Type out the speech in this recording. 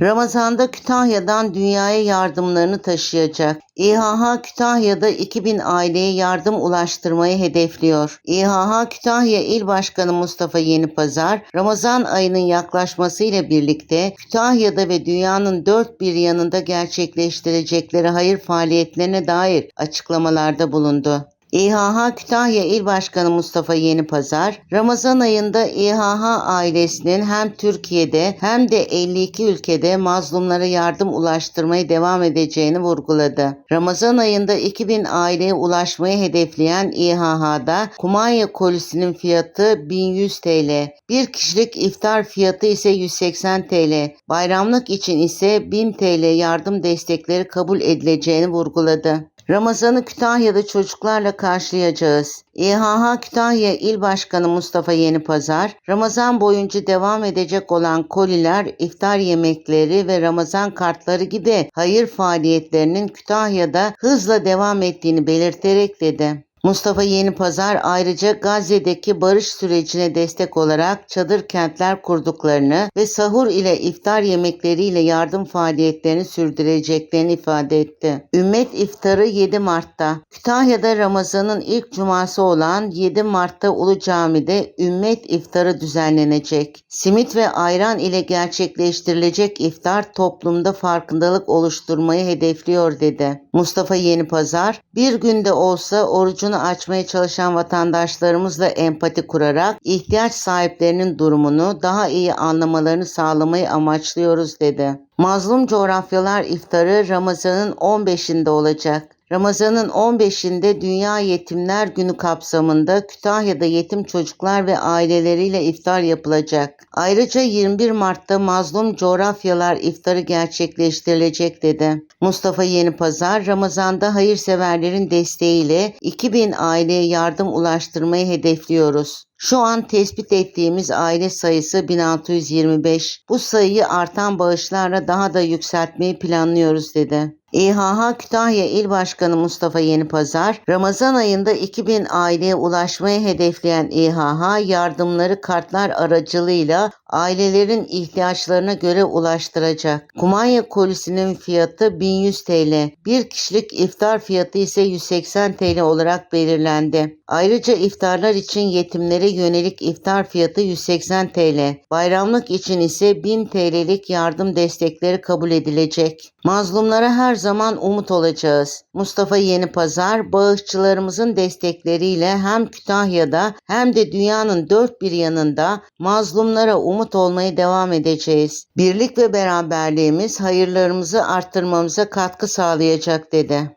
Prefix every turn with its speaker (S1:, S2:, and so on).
S1: Ramazan'da Kütahya'dan dünyaya yardımlarını taşıyacak. İHH Kütahya'da 2000 aileye yardım ulaştırmayı hedefliyor. İHH Kütahya İl Başkanı Mustafa Yenipazar, Ramazan ayının yaklaşmasıyla birlikte Kütahya'da ve dünyanın dört bir yanında gerçekleştirecekleri hayır faaliyetlerine dair açıklamalarda bulundu. İHH Kütahya İl Başkanı Mustafa Yenipazar, Ramazan ayında İHH ailesinin hem Türkiye'de hem de 52 ülkede mazlumlara yardım ulaştırmaya devam edeceğini vurguladı. Ramazan ayında 2000 aileye ulaşmayı hedefleyen İHH'da kumanya kolisinin fiyatı 1100 TL, bir kişilik iftar fiyatı ise 180 TL, bayramlık için ise 1000 TL yardım destekleri kabul edileceğini vurguladı. Ramazan'ı Kütahya'da çocuklarla karşılayacağız. İHH Kütahya İl Başkanı Mustafa Yenipazar, Ramazan boyunca devam edecek olan koliler, iftar yemekleri ve Ramazan kartları gibi hayır faaliyetlerinin Kütahya'da hızla devam ettiğini belirterek dedi. Mustafa Yenipazar ayrıca Gazze'deki barış sürecine destek olarak çadır kentler kurduklarını ve sahur ile iftar yemekleriyle yardım faaliyetlerini sürdüreceklerini ifade etti. Ümmet iftarı 7 Mart'ta. Kütahya'da Ramazan'ın ilk cuması olan 7 Mart'ta Ulu Cami'de Ümmet iftarı düzenlenecek. Simit ve ayran ile gerçekleştirilecek iftar toplumda farkındalık oluşturmayı hedefliyor dedi. Mustafa Yenipazar, bir günde olsa orucunu açmaya çalışan vatandaşlarımızla empati kurarak ihtiyaç sahiplerinin durumunu daha iyi anlamalarını sağlamayı amaçlıyoruz dedi. Mazlum Coğrafyalar iftarı Ramazan'ın 15'inde olacak. Ramazan'ın 15'inde Dünya Yetimler Günü kapsamında Kütahya'da yetim çocuklar ve aileleriyle iftar yapılacak. Ayrıca 21 Mart'ta Mazlum Coğrafyalar iftarı gerçekleştirilecek dedi. Mustafa Yenipazar, Ramazan'da hayırseverlerin desteğiyle 2000 aileye yardım ulaştırmayı hedefliyoruz. Şu an tespit ettiğimiz aile sayısı 1625. Bu sayıyı artan bağışlarla daha da yükseltmeyi planlıyoruz dedi. İHH Kütahya İl Başkanı Mustafa Yenipazar, Ramazan ayında 2000 aileye ulaşmayı hedefleyen İHH yardımları kartlar aracılığıyla ailelerin ihtiyaçlarına göre ulaştıracak. Kumanya kolisinin fiyatı 1100 TL, bir kişilik iftar fiyatı ise 180 TL olarak belirlendi. Ayrıca iftarlar için yetimlere yönelik iftar fiyatı 180 TL, bayramlık için ise 1000 TL'lik yardım destekleri kabul edilecek. Mazlumlara her zaman umut olacağız. Mustafa Yenipazar, bağışçılarımızın destekleriyle hem Kütahya'da hem de dünyanın dört bir yanında mazlumlara umut olmaya devam edeceğiz. Birlik ve beraberliğimiz hayırlarımızı arttırmamıza katkı sağlayacak dedi.